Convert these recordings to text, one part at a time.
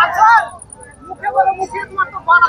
আচ্ছা মুখে বলে মুখে তোমার তো বাড়া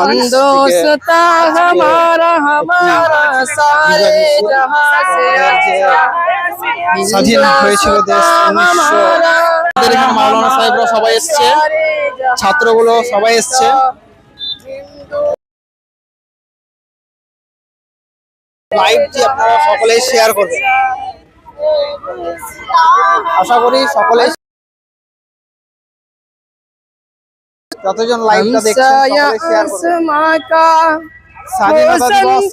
हिंदोस्ता हमारा हमारा सारे जहां से अच्छा স্বাধীন হয়েছিল দেশ উনিশশো আমাদের এখানে মাওলানা সাহেবরা সবাই এসছে ছাত্রগুলো সবাই এসছে লাইভটি আপনারা সকলেই শেয়ার করবেন আশা করি সকলে যতজন লাইভটা দেখছেন हमसाया সকলে শেয়ার করবেন आसमां का স্বাধীনতা দিবস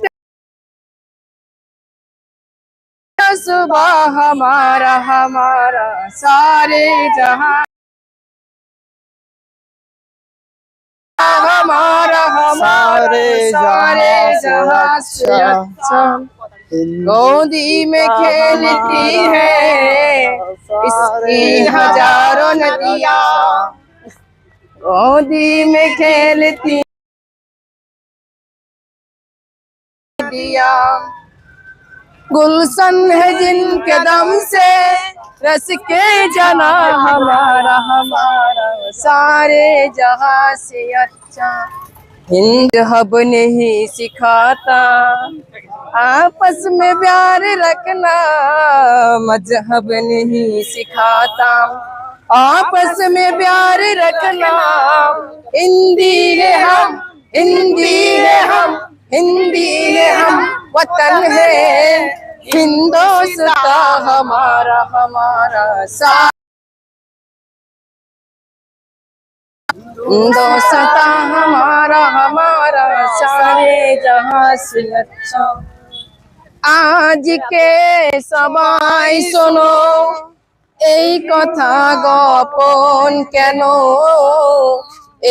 सुबह हमारा हमारा सारे जहां हमारा हमारे सारे जहां से अच्छा गोदी में खेलती है इसकी हज़ारों नदियाँ। गोदी में खेलती दिया गुलशन है जिनके दम से रस के जना हमारा हमारा। सारे जहाँ से अच्छा हिंद हब नहीं सिखाता। आपस में प्यार रखना मज़हब नहीं सिखाता। आपस में प्यार रखना, हिंदी है हम, हिंदी है हम, हिंदी है हम, वतन है। हिंदोस्ता हमारा हमारा सा हिंदोस्ता हमारा हमारा सारे जहां से अच्छा আজ কে সবাই শোনো এই কথা গোপন কেন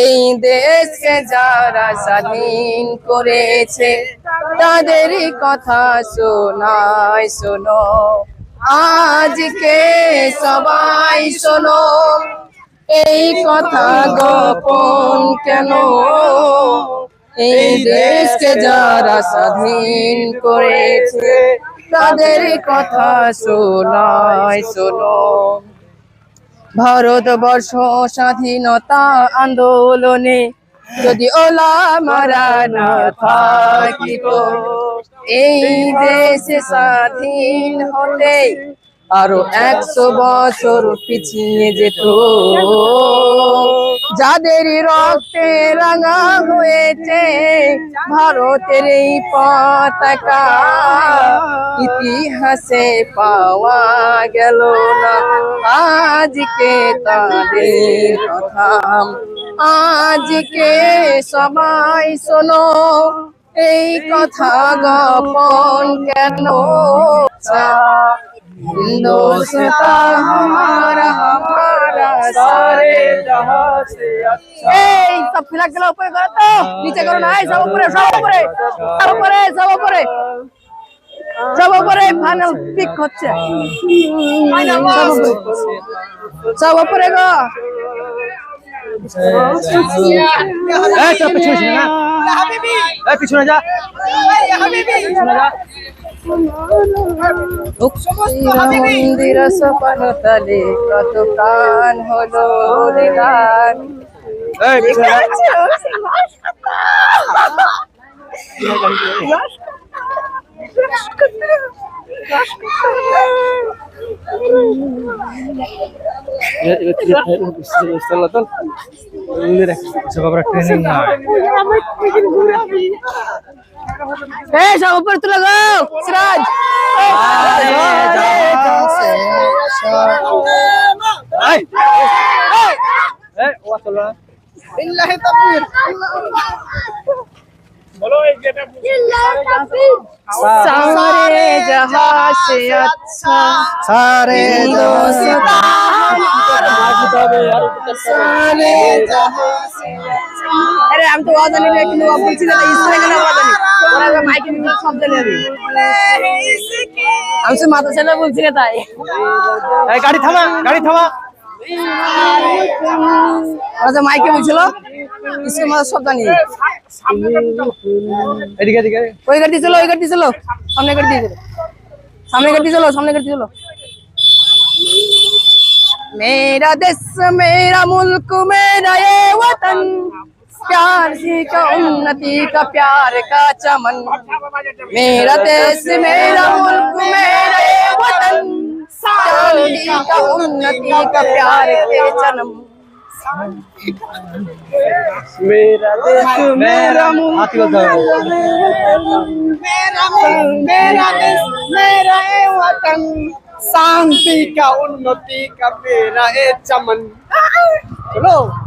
এই দেশকে যারা স্বাধীন করেছে তাদের কথা শোনাই শোনো আজকে সবাই শোনো এই কথা গোপন কেন? এই দেশকে যারা স্বাধীন করেছে, তাদের কথা শোনাই শোনো। ভারতবর্ষ স্বাধীনতা আন্দোলনে যদি ওলা মারা না থাকিত, এই দেশে স্বাধীন হতে আরও একশো বছর পিছিয়ে যেত। যাদের রক্তে রাঙা হয়েছে, ভারতের এই পতাকা ইতিহাসে পাওয়া গেল না। আজকে তাদের কথা আজকে সবাই শোনো। এই কথা গপন কেন? हिंदोस्ता हमारा हमारा सारे जहां से अच्छा এই সব ফিলাক গেলে উপরে করো তো নিচে করো না এই সব উপরে সব উপরে সব উপরে সব উপরে সব উপরে ফাইনাল পিক হচ্ছে সব উপরে। সব উপরে গো এই চল পিছনে ছিল না এই পিছনে যা পিছনে যা মন্দির সপন তলে কত প্রাণ হলো গান ট্রেনিং এই সব উপরে তুলে গো সিরাজ। বলো এই যেটা সারে জহা সে আচ্ছা সারে দোস্তা সারে জহা আমি তো ওয়াদা নিলে কিন্তু বলছি না ইসরায়েলের জানি ওরা তো মাইকে নিয়ে সব জানি আমি আমি তো মাথা ছেলে বলছি না তাই এই গাড়ি থামা গাড়ি থামা ওরা তো মাইকে বলছিল ইসরে মাথা সব জানি এদিকে এদিকে ওই গাড়ি চলো ওই গাড়ি চলো সামনে গাড়ি দিয়ে চলো সামনে গাড়ি চলো সামনে গাড়ি চলো मेरा देश मेरा मुल्क मेरा ये वतन प्यार सी का उन्नति का प्यार का चमन। मेरा देश मेरा मुल्क मेरा वतन। शांति का उन्नति का प्यार के जन्म। मेरा देश मेरा हो। मेरा मेरा देश मेरा वतन। शांति का उन्नति का मेरा ये चमन। चलो।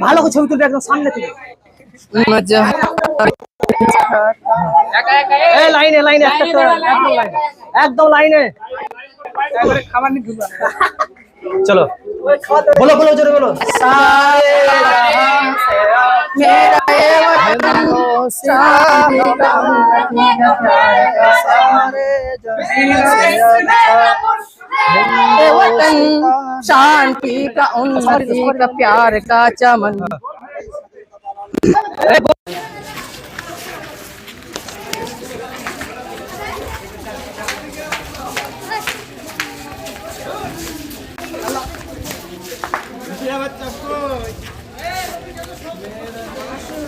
ভালো ছবি তুলবে একদম সামনে থেকে। লাইনে লাইনে একদম লাইনে। খাবার চলো। বলো বলো, জোরে বলো। वतन शांति का उन्नति का प्यार का चमन Yeah, what's up? 네, 네, 네.